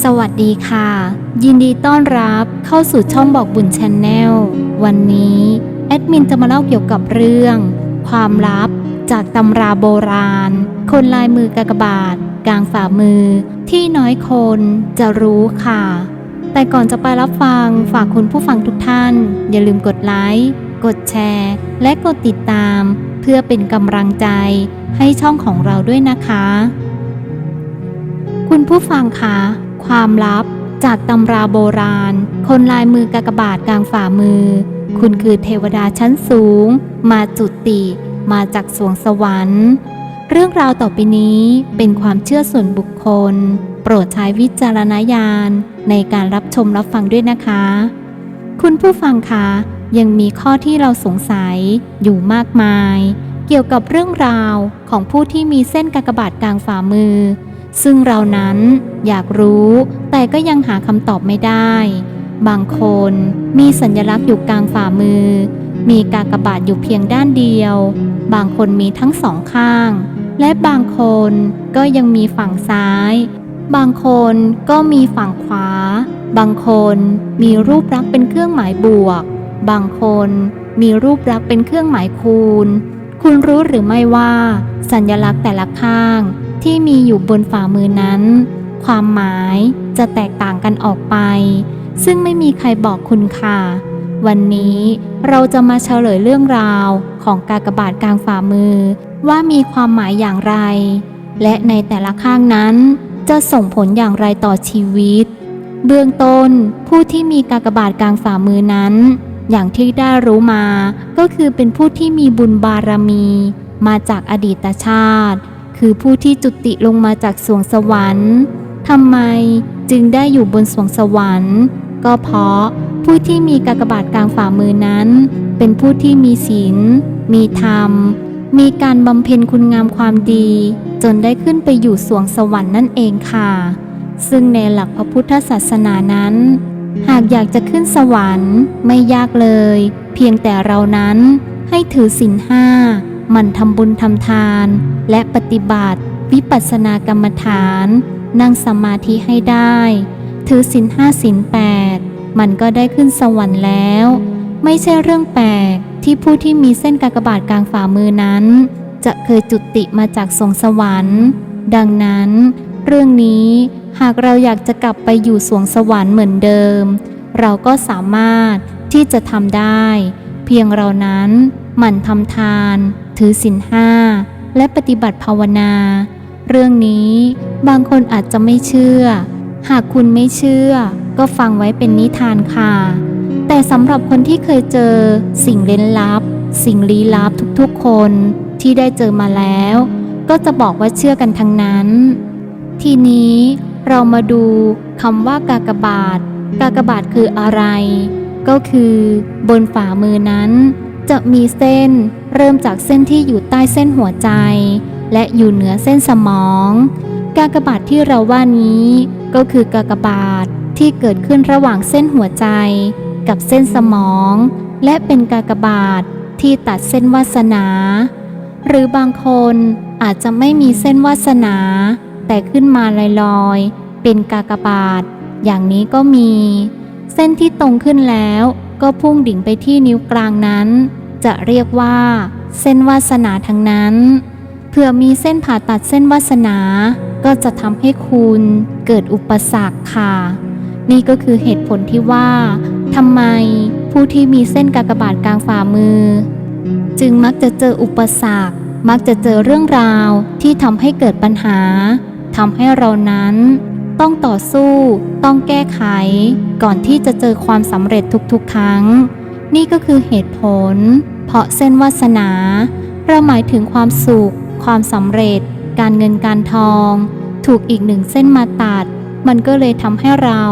สวัสดีค่ะ ยินดีต้อนรับเข้าสู่ช่องบอกบุญชนแนลวันนี้ แอดมินจะมาเล่าเกี่ยวกับเรื่อง ความลับจากตำราโบราณ คนลายมือกากบาท กลางฝ่ามือ ที่น้อยคนจะรู้ค่ะ แต่ก่อนจะไปรับฟังฝากคุณผู้ฟังทุกท่าน อย่าลืมกดไลค์กดแชร์ และกดติดตาม เพื่อเป็นกำลังใจให้ช่องของเราด้วยนะคะ คุณผู้ฟังคะ ความลับ จากตำราโบราณ คนลายมือกากบาทกลางฝ่ามือ คุณคือเทวดาชั้นสูง มาจุติมาจากสวงสวรรค์ เรื่องราวต่อไปนี้เป็นความเชื่อส่วนบุคคล โปรดใช้วิจารณญาณในการรับชมรับฟังด้วยนะคะ คุณผู้ฟังคะยังมีข้อที่เราสงสัยอยู่มากมาย เกี่ยวกับเรื่องราวของผู้ที่มีเส้นกากบาทกลางฝ่ามือ ซึ่งเรานั้นอยากรู้แต่ก็ยังหาคำตอบไม่ได้ บางคนมีสัญลักษณ์อยู่กลางฝ่ามือ มีกากบาทอยู่เพียงด้านเดียว บางคนมีทั้งสองข้าง และบางคนก็ยังมีฝั่งซ้าย บางคนก็มีฝั่งขวา บางคนมีรูปลักษ์เป็นเครื่องหมายบวก บางคนมีรูปลักษ์เป็นเครื่องหมายคูณ คุณรู้หรือไม่ว่า สัญลักษณ์แต่ละข้าง ที่มีอยู่บนฝ่ามือนั้น ความหมายจะแตกต่างกันออกไป ซึ่งไม่มีใครบอกคุณค่ะ วันนี้เราจะมาเฉลยเรื่องราวของกากบาทกลางฝ่ามือ ว่ามีความหมายอย่างไร และในแต่ละข้างนั้นจะส่งผลอย่างไรต่อชีวิต เบื้องต้นผู้ที่มีกากบาทกลางฝ่ามือนั้น อย่างที่ได้รู้มาก็คือเป็นผู้ที่มีบุญบารมี มาจากอดีตชาติ คือผู้ที่จุติลงมาจากสวงสวรรค์ทำไมจึงได้อยู่บนสวงสวรรค์ ก็เพราะผู้ที่มีกากบาทกลางฝ่ามือนั้น เป็นผู้ที่มีศีล มีธรรม มีการบำเพ็ญคุณงามความดี จนได้ขึ้นไปอยู่สวงสวรรค์นั่นเองค่ะ ซึ่งในหลักพระพุทธศาสนานั้น หากอยากจะขึ้นสวรรค์ไม่ยากเลย เพียงแต่เรานั้นให้ถือศีลห้า หมันทำบุญทำทาน และปฏิบัติ วิปัสสนากรรมฐาน นั่งสมาธิให้ได้ ถือศีลห้าศีลแปดมันก็ได้ขึ้นสวรรค์แล้ว ไม่ใช่เรื่องแปลกที่ผู้ที่มีเส้นกากบาทกลางฝ่ามือนั้น จะเคยจุติมาจากสวงสวรรค์ ดังนั้น เรื่องนี้หากเราอยากจะกลับไปอยู่สวงสวรรค์เหมือนเดิม เราก็สามารถที่จะทำได้ เพียงเรานั้นหมั่นทำทาน ถือศีลห้าและปฏิบัติภาวนา เรื่องนี้บางคนอาจจะไม่เชื่อ หากคุณไม่เชื่อ ก็ฟังไว้เป็นนิทานค่ะ แต่สำหรับคนที่เคยเจอสิ่งเล่นลับ สิ่งลี้ลับทุกๆคนที่ได้เจอมาแล้ว ก็จะบอกว่าเชื่อกันทั้งนั้น ทีนี้เรามาดูคำว่ากากบาท กากบาทคืออะไร ก็คือบนฝ่ามือนั้นจะมีเส้น เริ่มจากเส้นที่อยู่ใต้เส้นหัวใจ และอยู่เหนือเส้นสมอง กากบาทที่เราว่านี้ก็คือกากบาทที่เกิดขึ้นระหว่างเส้นหัวใจ กับเส้นสมอง และเป็นกากบาทที่ตัดเส้นวาสนา หรือบางคนอาจจะไม่มีเส้นวาสนา แต่ขึ้นมาลอยๆ เป็นกากบาท อย่างนี้ก็มี เส้นที่ตรงขึ้นแล้วก็พุ่งดิ่งไปที่นิ้วกลางนั้น จะเรียกว่า เส้นวาสนาทั้งนั้นเผื่อมีเส้นผ่าตัดเส้นวาสนา ก็จะทำให้คุณเกิดอุปสรรคค่ะ นี่ก็คือเหตุผลที่ว่าทำไมผู้ที่มีเส้นกากบาทกลางฝ่ามือ จึงมักจะเจออุปสรรค มักจะเจอเรื่องราวที่ทำให้เกิดปัญหาทำให้เรานั้น ต้องต่อสู้ ต้องแก้ไข ก่อนที่จะเจอความสำเร็จทุกๆ ครั้ง นี่ก็คือเหตุผล เพราะเส้นวาสนา เราหมายถึงความสุข ความสำเร็จ การเงินการทอง ถูกอีกหนึ่งเส้นมาตัด มันก็เลยทำให้เรา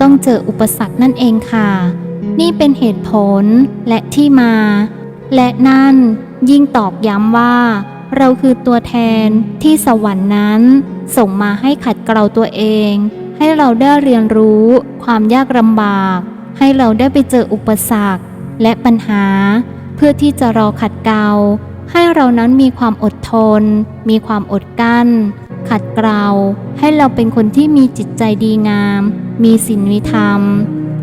ต้องเจออุปสรรคนั่นเองค่ะ นี่เป็นเหตุผลและที่มา และนั่นยิ่งตอกย้ำว่า เราคือตัวแทนที่สวรรค์นั้น ส่งมาให้ขัดเกลาตัวเอง ให้เราได้เรียนรู้ความยากลำบาก ให้เราได้ไปเจออุปสรรคและปัญหา เพื่อที่จะรอขัดเกลาให้เรานั้นมีความอดทน มีความอดกลั้น ขัดเกลาให้เราเป็นคนที่มีจิตใจดีงาม มีศีลมีธรรม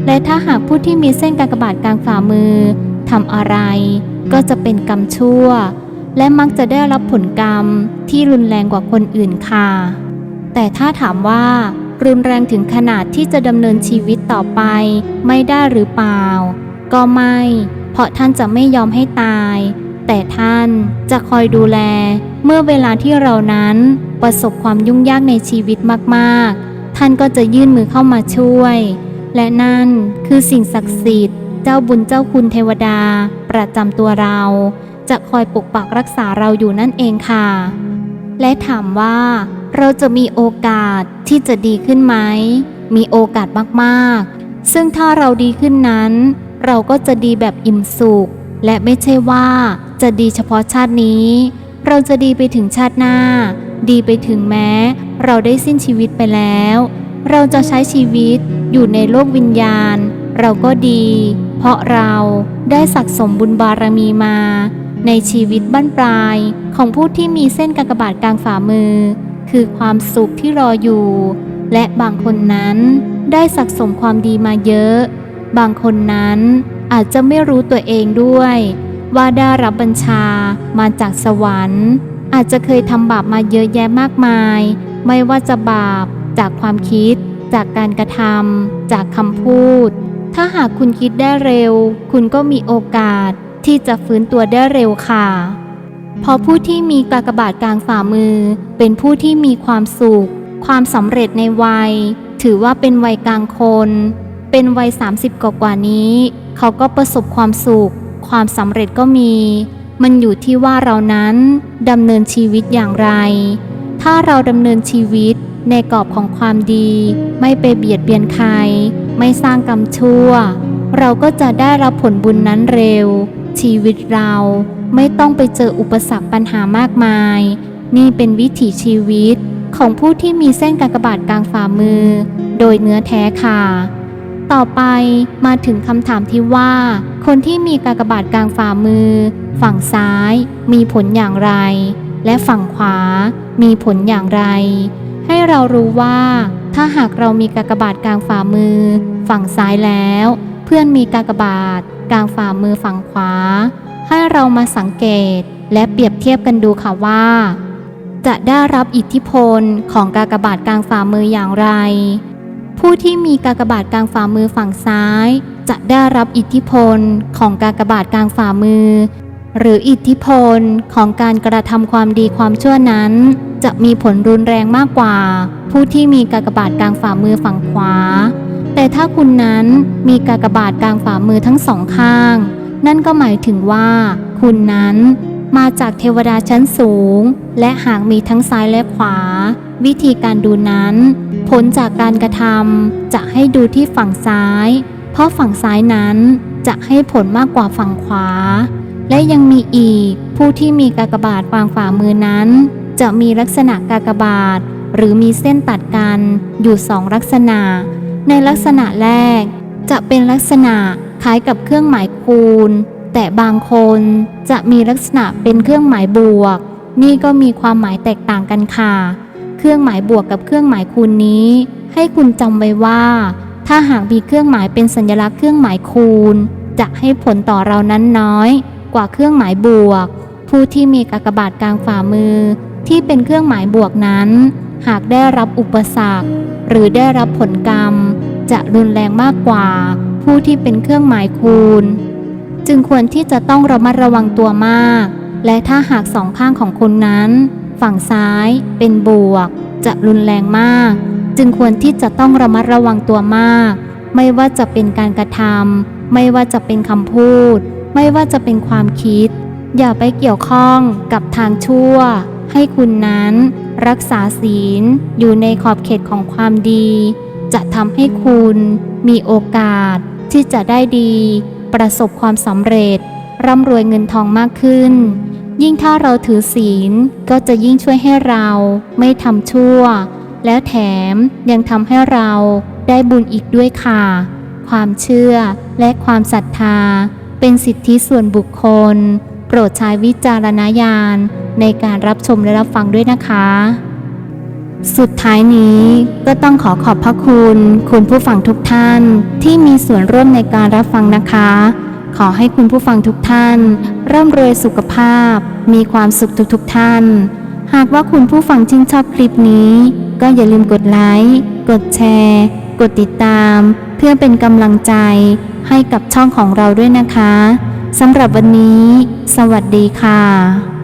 และถ้าหากผู้ที่มีเส้นกากบาทกลางฝ่ามือทำอะไร ก็จะเป็นกรรมชั่ว และมักจะได้รับผลกรรมที่รุนแรงกว่าคนอื่นค่ะ แต่ถ้าถามว่า รุนแรงถึงขนาดที่จะดำเนินชีวิตต่อไป ไม่ได้หรือเปล่า ก็ไม่ เพราะท่านจะไม่ยอมให้ตาย แต่ท่านจะคอยดูแล เมื่อเวลาที่เรานั้นประสบความยุ่งยากในชีวิตมากๆ ท่านก็จะยื่นมือเข้ามาช่วย และนั่นคือสิ่งศักดิ์สิทธิ์ เจ้าบุญเจ้าคุณเทวดา ประจำตัวเรา จะคอยปกปักรักษาเราอยู่นั่นเองค่ะ และถามว่าเราจะมีโอกาสที่จะดีขึ้นไหม มีโอกาสมากๆ ซึ่งถ้าเราดีขึ้นนั้น เราก็จะดีแบบอิ่มสุข และไม่ใช่ว่าจะดีเฉพาะชาตินี้ เราจะดีไปถึงชาติหน้า ดีไปถึงแม้ เราได้สิ้นชีวิตไปแล้ว เราจะใช้ชีวิตอยู่ในโลกวิญญาณ เราก็ดี เพราะเราได้สักสมบุญบารมีมา ในชีวิตบั้นปลายของผู้ที่มีเส้นกากบาทกลางฝ่ามือ คือความสุขที่รออยู่ และบางคนนั้นได้สักสมความดีมาเยอะ บางคนนั้นอาจจะไม่รู้ตัวเองด้วย ว่าได้รับบัญชามาจากสวรรค์ อาจจะเคยทำบาปมาเยอะแยะมากมาย ไม่ว่าจะบาปจากความคิด จากการกระทำจากคำพูด ถ้าหากคุณคิดได้เร็ว คุณก็มีโอกาสที่จะฟื้นตัวได้เร็วค่ะเพราะผู้ที่มีกากบาทกลางฝ่ามือ เป็นผู้ที่มีความสุข ความสำเร็จในวัย ถือว่าเป็นวัยกลางคน เป็นวัย 30 กว่ากว่านี้ เขาก็ประสบความสุข ความสำเร็จก็มี มันอยู่ที่ว่าเรานั้นดำเนินชีวิตอย่างไร ถ้าเราดำเนินชีวิตในกรอบของความดี ไม่ไปเบียดเบียนใคร ไม่สร้างกรรมชั่ว เราก็จะได้รับผลบุญนั้นเร็ว ชีวิตเราไม่ต้องไปเจออุปสรรคปัญหามากมาย นี่เป็นวิถีชีวิตของผู้ที่มีเส้นกากบาทกลางฝ่ามือ โดยเนื้อแท้ค่ะ ต่อไปมาถึงคำถามที่ว่า คนที่มีกากบาทกลางฝ่ามือ ฝั่งซ้าย มีผลอย่างไร และฝั่งขวา มีผลอย่างไร ให้เรารู้ว่า ถ้าหากเรามีกากบาทกลางฝ่ามือ ฝั่งซ้ายแล้ว เพื่อนมีกากบาทกลางฝ่ามือฝั่งขวา ให้เรามาสังเกตและเปรียบเทียบกันดูค่ะว่า จะได้รับอิทธิพลของกากบาทกลางฝ่ามืออย่างไร ผู้ที่มีกากบาทกลางฝ่ามือฝั่งซ้าย จะได้รับอิทธิพลของกากบาทกลางฝ่ามือ หรืออิทธิพลของการกระทำความดีความชั่วนั้น จะมีผลรุนแรงมากกว่า ผู้ที่มีกากบาทกลางฝ่ามือฝั่งขวา แต่ถ้าคุณนั้นมีกากบาทกลางฝ่ามือทั้งสองข้าง นั่นก็หมายถึงว่า คุณนั้นมาจากเทวดาชั้นสูง และหากมีทั้งซ้ายและขวา วิธีการดูนั้น ผลจากการกระทำจะให้ดูที่ฝั่งซ้าย เพราะฝั่งซ้ายนั้นจะให้ผลมากกว่าฝั่งขวา และยังมีอีกผู้ที่มีกากบาทวางฝ่ามือนั้น จะมีลักษณะกากบาท หรือมีเส้นตัดกันอยู่สองลักษณะ ในลักษณะแรก จะเป็นลักษณะคล้ายกับเครื่องหมายคูณ แต่บางคนจะมีลักษณะเป็นเครื่องหมายบวก นี่ก็มีความหมายแตกต่างกันค่ะ เครื่องหมายบวกกับเครื่องหมายคูณนี้ ให้คุณจำไว้ว่า ถ้าหากมีเครื่องหมายเป็นสัญลักษณ์เครื่องหมายคูณ จะให้ผลต่อเรานั้นน้อย กว่าเครื่องหมายบวก ผู้ที่มีกากบาทกลางฝ่ามือ ที่เป็นเครื่องหมายบวกนั้น หากได้รับอุปสรรค หรือได้รับผลกรรม จะรุนแรงมากกว่า ผู้ที่เป็นเครื่องหมายคูณ จึงควรที่จะต้องระมัดระวังตัวมาก และถ้าหากสองข้างของคนนั้น ฝั่งซ้ายเป็นบวก จะรุนแรงมาก จึงควรที่จะต้องระมัดระวังตัวมาก ไม่ว่าจะเป็นการกระทำไม่ว่าจะเป็นคำพูด ไม่ว่าจะเป็นความคิด อย่าไปเกี่ยวข้องกับทางชั่ว ให้คุณนั้น รักษาศีลอยู่ในขอบเขตของความดี จะทำให้คุณมีโอกาสที่จะได้ดี ประสบความสำเร็จร่ำรวยเงินทองมากขึ้น ยิ่งถ้าเราถือศีลก็จะยิ่งช่วยให้เราไม่ทำชั่ว แล้วแถมยังทำให้เราได้บุญอีกด้วยค่ะ ความเชื่อและความศรัทธา เป็นสิทธิส่วนบุคคล โปรดใช้วิจารณญาณในการรับชมและรับฟังด้วยนะคะ สุดท้ายนี้ก็ต้องขอขอบพระคุณ คุณผู้ฟังทุกท่านที่มีส่วนร่วมในการรับฟังนะคะ ขอให้คุณผู้ฟังทุกท่าน ร่ำรวยสุขภาพ มีความสุขทุกๆทท่าน หากว่าคุณผู้ฟังชื่นชอบคลิปนี้ ก็อย่าลืมกดไลค์กดแชร์ กดติดตาม เพื่อเป็นกำลังใจให้กับช่องของเราด้วยนะคะสำหรับวันนี้ สวัสดีค่ะ